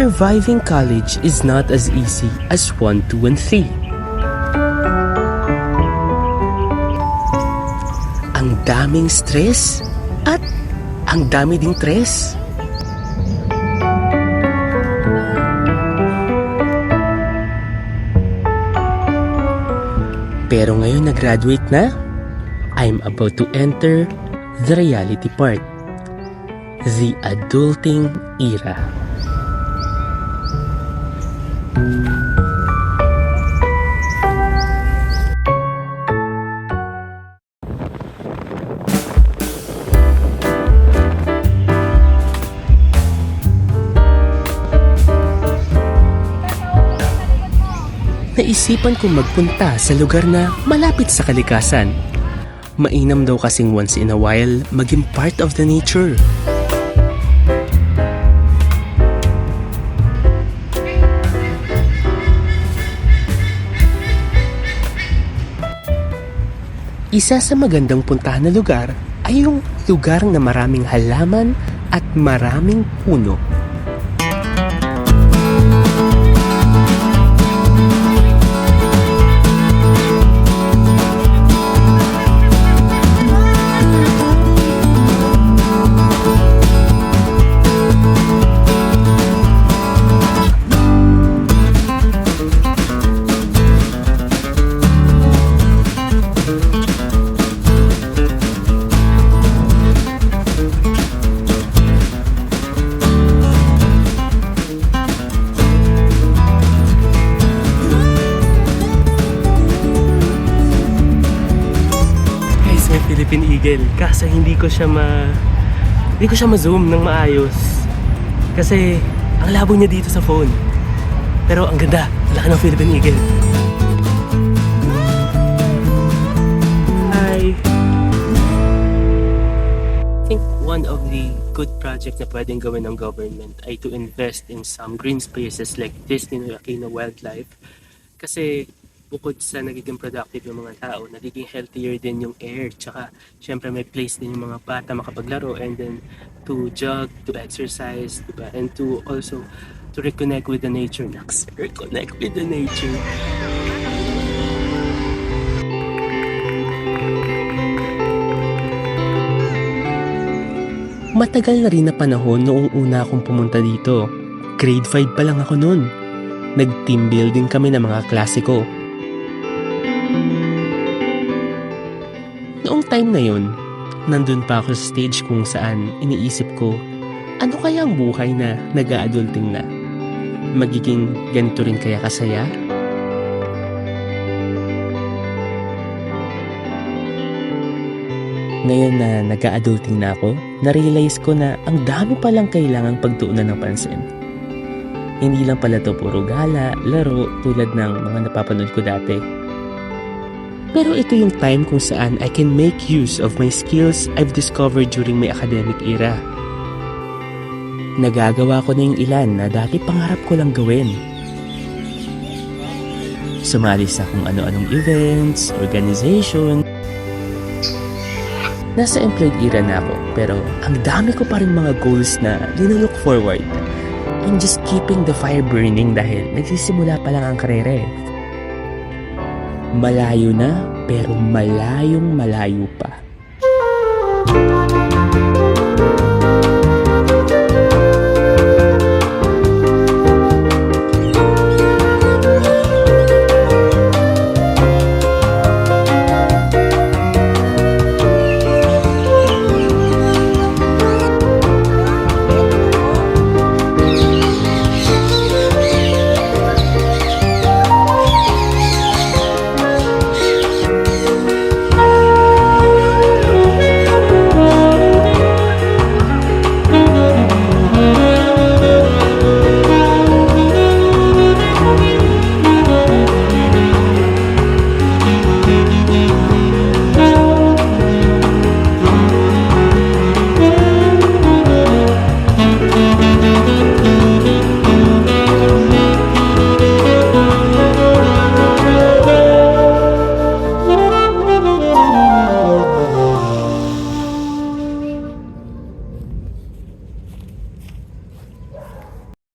Surviving college is not as easy as 1, 2, and 3. Ang daming stress at ang dami ding tres. Pero ngayon na-graduate na, I'm about to enter the reality part. The adulting era. Naisipan kong magpunta sa lugar na malapit sa kalikasan. Mainam daw kasing once in a while maging part of the nature. Isa sa magandang puntahan na lugar ay yung lugar na maraming halaman at maraming puno. Eagle. Kaso hindi ko siya ma... Hindi ko siya ma-zoom ng maayos. Kasi ang labo niya dito sa phone. Pero ang ganda. Laki ng Philippine Eagle. Hi! I think one of the good project na pwedeng gawin ng government ay to invest in some green spaces like this in Aquino Wildlife. Kasi bukod sa nagiging productive yung mga tao, nagiging healthier din yung air. Tsaka, syempre may place din yung mga bata makapaglaro and then to jog, to exercise, diba? And to also to reconnect with the nature. Naks, reconnect with the nature. Matagal na rin na panahon noong una akong pumunta dito. Grade 5 pa lang ako noon. Nag-team building kami ng mga klase ko. Time na yun, nandun pa ako sa stage kung saan iniisip ko, ano kaya ang buhay na nag-adulting na? Magiging ganito rin kaya kasaya? Ngayon na nag-adulting na ako, na-realize ko na ang dami palang kailangang pagtuunan ng pansin. Hindi lang pala to puro gala, laro, tulad ng mga napapanood ko dati. Pero ito yung time kung saan I can make use of my skills I've discovered during my academic era. Nagagawa ko na yung ilan na dati pangarap ko lang gawin. Sumali sa kung ano-anong events, organization, Nasa employed era na ako, pero ang dami ko pa rin mga goals na linalook forward. I'm just keeping the fire burning dahil nagsisimula pa lang ang karere. Malayo na pero malayong malayo pa.